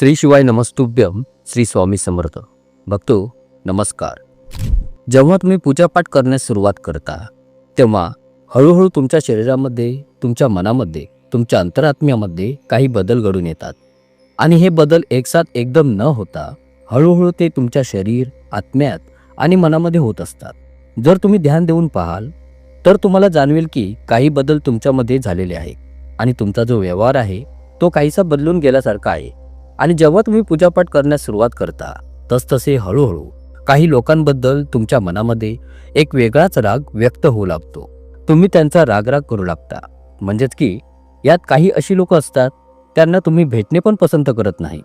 श्री शिवाय नमस्तुभ्यम श्री स्वामी समर्थ. भक्तो नमस्कार. जेव्हा तुम्ही पूजापाठ करण्यास सुरुवात करता तेव्हा हळूहळू तुमच्या शरीरामध्ये तुमच्या मनामध्ये तुमच्या अंतरात्म्यामध्ये काही बदल घडून येतात. आणि हे बदल एकसाथ एकदम न होता हळूहळू ते तुमच्या शरीर आत्म्यात आणि मनामध्ये होत असतात. जर तुम्ही ध्यान देऊन पाहाल तर तुम्हाला जाणवेल की काही बदल तुमच्यामध्ये झालेले आहे आणि तुमचा जो व्यवहार आहे तो काहीसा बदलून गेल्यासारखा आहे. आणि जेव्हा तुम्ही पूजापाठ करण्यास सुरुवात करता तसतसे हळूहळू काही लोकांबद्दल तुमच्या मनामध्ये एक वेगळाच राग व्यक्त होऊ लागतो. तुम्ही त्यांचा रागराग करू लागता. म्हणजेच की यात काही अशी लोक असतात त्यांना तुम्ही भेटणे पण पसंत करत नाही.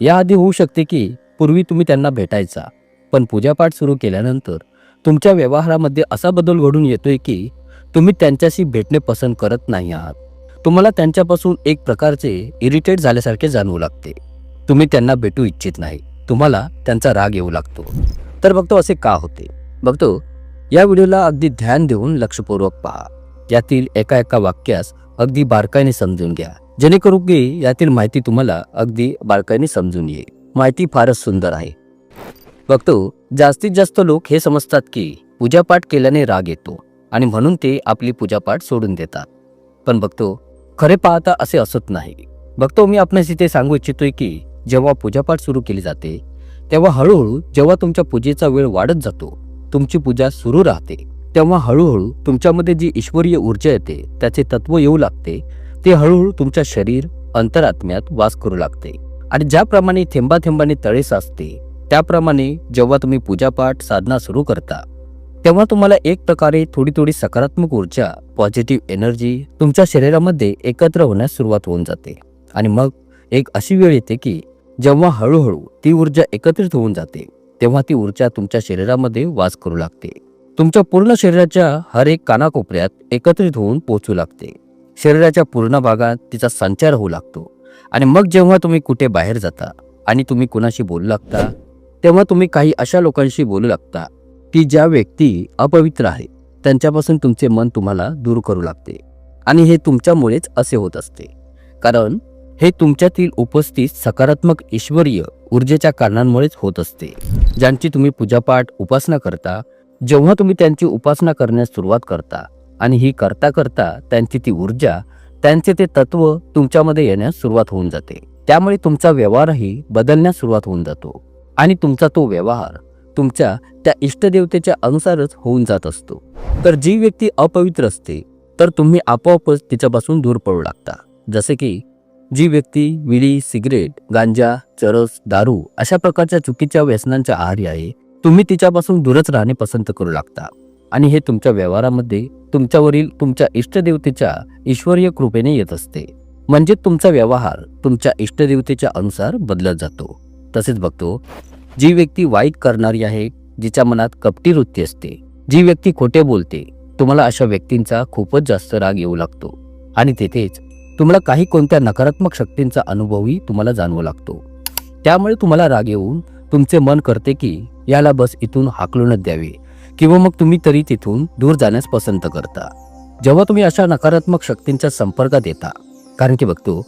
याआधी होऊ शकते की पूर्वी तुम्ही त्यांना भेटायचा पण पूजापाठ सुरू केल्यानंतर तुमच्या व्यवहारामध्ये असा बदल घडून येतोय की तुम्ही त्यांच्याशी भेटणे पसंत करत नाही आहात. तुम्हाला त्यांच्यापासून एक प्रकारचे इरिटेट झाल्यासारखे जाणवू लागते. तुम्ही त्यांना भेटू इच्छित नाही. तुम्हाला त्यांचा राग येऊ लागतो. तर बघतो असे का होते? बघतो या व्हिडिओला अगदी ध्यान देऊन लक्षपूर्वक पहा. यातील एका एका वाक्यास अगदी बारकाईने समजून घ्या. जेणेकरून की यातील माहिती तुम्हाला अगदी बारकाईने समजून येईल. माहिती फारच सुंदर आहे. बघतो जास्तीत जास्त लोक हे समजतात की पूजापाठ केल्याने राग येतो आणि म्हणून ते आपली पूजापाठ सोडून देतात. पण बघतो खरे पाहता असे असत नाही. बघतो मी आपणास इथे सांगू इच्छितोय की जेव्हा पूजापाठ सुरू केली जाते तेव्हा हळूहळू जेव्हा तुमच्या पूजेचा वेळ वाढत जातो तुमची पूजा सुरू राहते. तेव्हा हळूहळू तुमच्यामध्ये जी ईश्वरीय ऊर्जा येते त्याचे तत्व येऊ लागते. ते हळूहळू तुमच्या शरीर अंतरात्म्यात वास करू लागते. आणि ज्याप्रमाणे थेंबा थेंबाने तळे साचते त्याप्रमाणे जेव्हा तुम्ही पूजापाठ साधना सुरू करता तेव्हा तुम्हाला एक प्रकारे थोडी थोडी सकारात्मक ऊर्जा पॉझिटिव्ह एनर्जी तुमच्या शरीरामध्ये एकत्र होण्यास सुरुवात होऊन जाते. आणि मग एक अशी वेळ येते की जेव्हा हळूहळू ती ऊर्जा एकत्रित होऊन जाते तेव्हा ती ऊर्जा तुमच्या शरीरामध्ये वास करू लागते. तुमच्या पूर्ण शरीराच्या हर एक कानाकोपऱ्यात एकत्रित होऊन पोचू लागते. शरीराच्या पूर्ण भागात तिचा संचार होऊ लागतो. आणि मग जेव्हा तुम्ही कुठे बाहेर जाता आणि तुम्ही कुणाशी बोलू लागता तेव्हा तुम्ही काही अशा लोकांशी बोलू लागता की ज्या व्यक्ती अपवित्र आहे. त्यांच्यापासून तुमचे मन तुम्हाला दूर करू लागते. आणि हे तुमच्यामुळेच असे होत असते. कारण हे तुमच्यातील उपस्थित सकारात्मक ईश्वरीय ऊर्जेच्या कारणांमुळेच होत असते ज्यांची तुम्ही पूजापाठ उपासना करता जेव्हा तुम्ही त्यांची उपासना करण्यास सुरुवात करता आणि ही करता करता त्यांची ती ऊर्जा त्यांचे ते तत्व तुमच्यामध्ये येण्यास सुरुवात होऊन जाते. त्यामुळे तुमचा व्यवहारही बदलण्यास सुरुवात होऊन जातो आणि तुमचा तो व्यवहार तुमच्या त्या इष्टदेवतेच्या अनुसारच होऊन जात असतो. तर जी व्यक्ती अपवित्र असते तर तुम्ही आपोआपच तिच्यापासून दूर पडू लागता. जसे की जी व्यक्ती विडी सिगरेट गांजा चरस दारू अशा प्रकारच्या चुकीच्या व्यसनांच्या आहारी आहे तुम्ही तिच्यापासून दूरच राहणे पसंत करू लागता. आणि हे तुमच्या व्यवहारामध्ये तुमच्यावरील तुमच्या इष्टदेवतेच्या ईश्वरीय कृपेने येत असते. म्हणजे तुमचा व्यवहार तुमच्या इष्टदेवतेच्या अनुसार बदलत जातो. तसेच बघतो जी व्यक्ती वाईट करणारी आहे जिच्या मनात कपटी वृत्ती असते जी व्यक्ती खोटे बोलते तुम्हाला अशा व्यक्तींचा खूपच जास्त राग येऊ लागतो. आणि तेथेच तुम्हाला काही कोणत्या नकारात्मक शक्तींचा अनुभवही तुम्हाला जाणवू लागतो. त्यामुळे तुम्हाला राग येऊन तुमचे मन करते की याला बस इथून हाकलूनच द्यावे किंवा मग तुम्ही तरी तिथून दूर जाण्यास पसंत करता. जेव्हा तुम्ही अशा नकारात्मक शक्तींच्या संपर्कात येता कारण की बघतो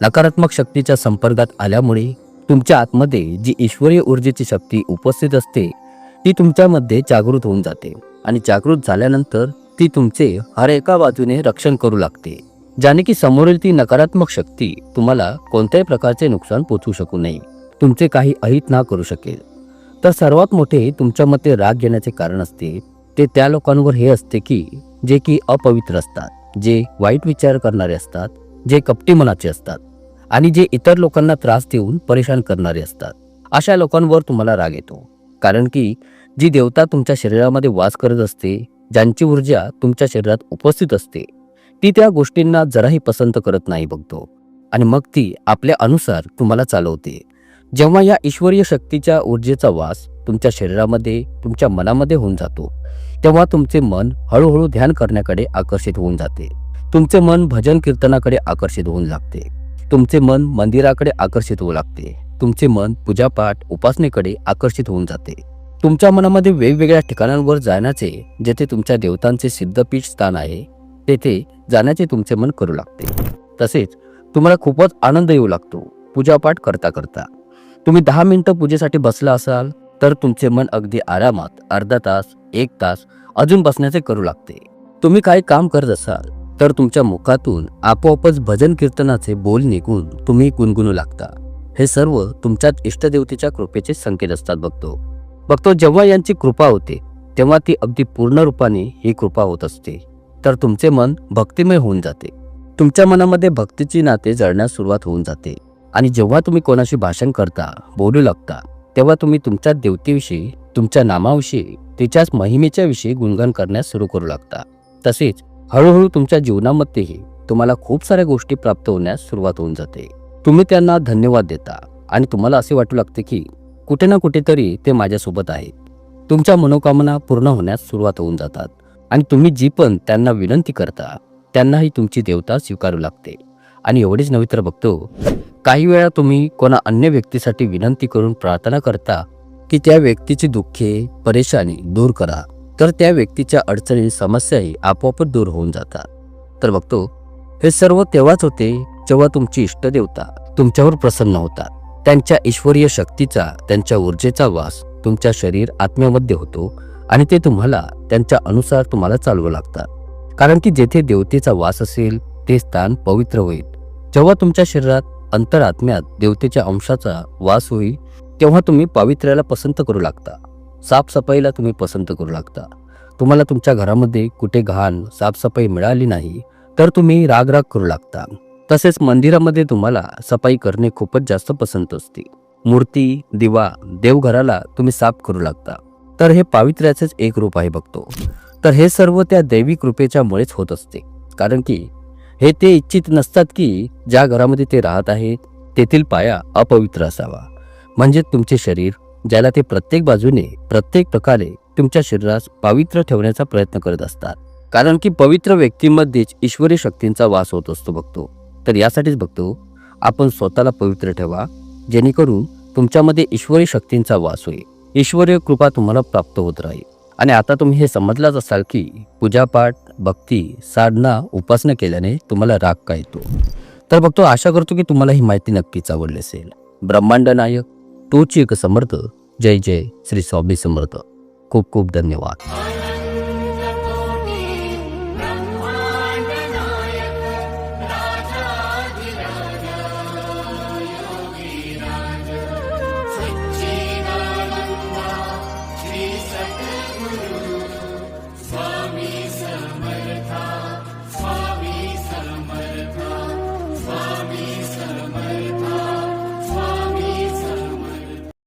नकारात्मक शक्तीच्या संपर्कात आल्यामुळे तुमच्या आतमध्ये जी ईश्वरीय ऊर्जेची शक्ती उपस्थित असते ती तुमच्यामध्ये जागृत होऊन जाते आणि जागृत झाल्यानंतर ती तुमचे हर एका बाजूने रक्षण करू लागते. ज्याने की समोरील ती नकारात्मक शक्ती तुम्हाला कोणत्याही प्रकारचे नुकसान पोचू शकू नये. तुमचे काही अहित ना करू शकेल. तर सर्वात मोठे तुमच्यामध्ये राग येण्याचे कारण असते. ते त्या लोकांवर हे असते की जे की अपवित्र असतात जे वाईट विचार करणारे असतात जे कपटी मनाचे असतात आणि जे इतर लोकांना त्रास देऊन परेशान करणारे असतात. अशा लोकांवर तुम्हाला राग येतो. कारण की जी देवता तुमच्या शरीरामध्ये वास करत असते ज्यांची ऊर्जा तुमच्या शरीरात उपस्थित असते ती त्या गोष्टींना जराही पसंत करत नाही बघतो. आणि मग ती आपल्या अनुसार तुम्हाला चालवते. जेव्हा या ईश्वरीय शक्तीच्या ऊर्जेचा वास तुमच्या शरीरामध्ये तुमच्या मनामध्ये होऊन जातो तेव्हा तुमचे मन हळूहळू ध्यान करण्याकडे आकर्षित होऊन जाते. तुमचे मन भजन कीर्तनाकडे आकर्षित होऊन लागते. तुमचे मन मंदिराकडे आकर्षित होऊ लागते. तुमचे मन पूजापाठ उपासनेकडे आकर्षित होऊन जाते. तुमच्या मनामध्ये वेगवेगळ्या ठिकाणांवर जाण्याचे जेथे तुमच्या देवतांचे सिद्धपीठ स्थान आहे तेथे जाण्याचे तुमचे मन करू लागते. तसेच तुम्हाला खूपच आनंद येऊ लागतो पूजापाठ करता करता. तुम्ही दहा मिनिटं पूजेसाठी बसला असाल तर तुमचे मन अगदी आरामात अर्धा तास एक तास अजून बसण्याचे करू लागते. तुम्ही काही काम करत असाल तर तुमच्या मुखातून आपोआपच भजन कीर्तनाचे बोल निघून तुम्ही गुणगुणू लागता. हे सर्व तुमच्यात इष्टदेवतेच्या कृपेचे संकेत असतात बघतो बघतो जेव्हा यांची कृपा होते तेव्हा ती अगदी पूर्ण रूपाने ही कृपा होत असते. तर तुमचे मन भक्तिमय होऊन जाते. तुमच्या मनामध्ये भक्तीची नाते जळण्यास सुरुवात होऊन जाते. आणि जेव्हा तुम्ही कोणाशी भाषण करता बोलू लागता तेव्हा तुम्ही तुमच्या देवतेविषयी तुमच्या नामाविषयी तिच्याच महिमेच्या विषयी गुणगान करण्यास सुरू करू लागता. तसेच हळूहळू तुमच्या जीवनामध्येही तुम्हाला खूप साऱ्या गोष्टी प्राप्त होण्यास सुरुवात होऊन जाते. तुम्ही त्यांना धन्यवाद देता आणि तुम्हाला असे वाटू लागते की कुठे ना कुठेतरी ते माझ्यासोबत आहेत. तुमच्या मनोकामना पूर्ण होण्यास सुरुवात होऊन जातात. आणि तुम्ही जी पण त्यांना विनंती करता त्यांनाही तुमची देवता स्वीकारू लागते. आणि एवढेच नव्हे तर बघतो काही वेळा तुम्ही कोणा अन्य व्यक्तीसाठी विनंती करून प्रार्थना करता की त्या व्यक्तीची दुःखे परेशानी दूर करा. तर त्या व्यक्तीच्या अडचणी समस्याही आपोआपच दूर होऊन जातात. तर बघतो हे सर्व तेव्हाच होते जेव्हा तुमची इष्टदेवता तुमच्यावर प्रसन्न होतात. त्यांच्या ईश्वरीय शक्तीचा त्यांच्या ऊर्जेचा वास तुमच्या शरीर आत्म्यामध्ये होतो. आणि ते तुम्हाला त्यांच्या अनुसार तुम्हाला चालवू लागतात. कारण की जेथे देवतेचा वास असेल ते स्थान पवित्र होईल. जेव्हा तुमच्या शरीरात अंतरात्म्यात देवतेच्या अंशाचा वास होईल तेव्हा तुम्ही पावित्र्याला पसंत करू लागता. साफसफाईला तुम्ही पसंत करू लागता. तुम्हाला तुमच्या घरामध्ये कुठे घाण साफसफाई मिळाली नाही तर तुम्ही रागराग करू लागता. तसेच मंदिरामध्ये तुम्हाला सफाई करणे खूपच जास्त पसंत असते. मूर्ती दिवा देवघराला तुम्ही साफ करू लागता. तर हे पावित्र्याचेच एक रूप आहे बघतो. तर हे सर्व त्या दैवी कृपेच्यामुळेच होत असते. कारण की हे ते इच्छित नसतात की ज्या घरामध्ये ते राहत आहेत तेथील पाया अपवित्र असावा. म्हणजे तुमचे शरीर ज्याला ते प्रत्येक बाजूने प्रत्येक प्रकारे तुमच्या शरीरास पवित्र ठेवण्याचा प्रयत्न करत असतात. कारण की पवित्र व्यक्तीमध्येच ईश्वरी शक्तींचा वास होत असतो बघतो. तर यासाठीच बघतो आपण स्वतःला पवित्र ठेवा जेणेकरून तुमच्यामध्ये ईश्वरी शक्तींचा वास होईल. ईश्वरीय कृपा तुम्हाला प्राप्त होत राहील. आणि आता तुम्ही हे समजलाच असाल की पूजापाठ भक्ती साधना उपासना केल्याने तुम्हाला राग का येतो? तर बघतो आशा करतो की तुम्हाला ही माहिती नक्कीच आवडली असेल. ब्रह्मांड नायक तोच एक समर्थ. जय जय श्री स्वामी समर्थ. खूप खूप धन्यवाद.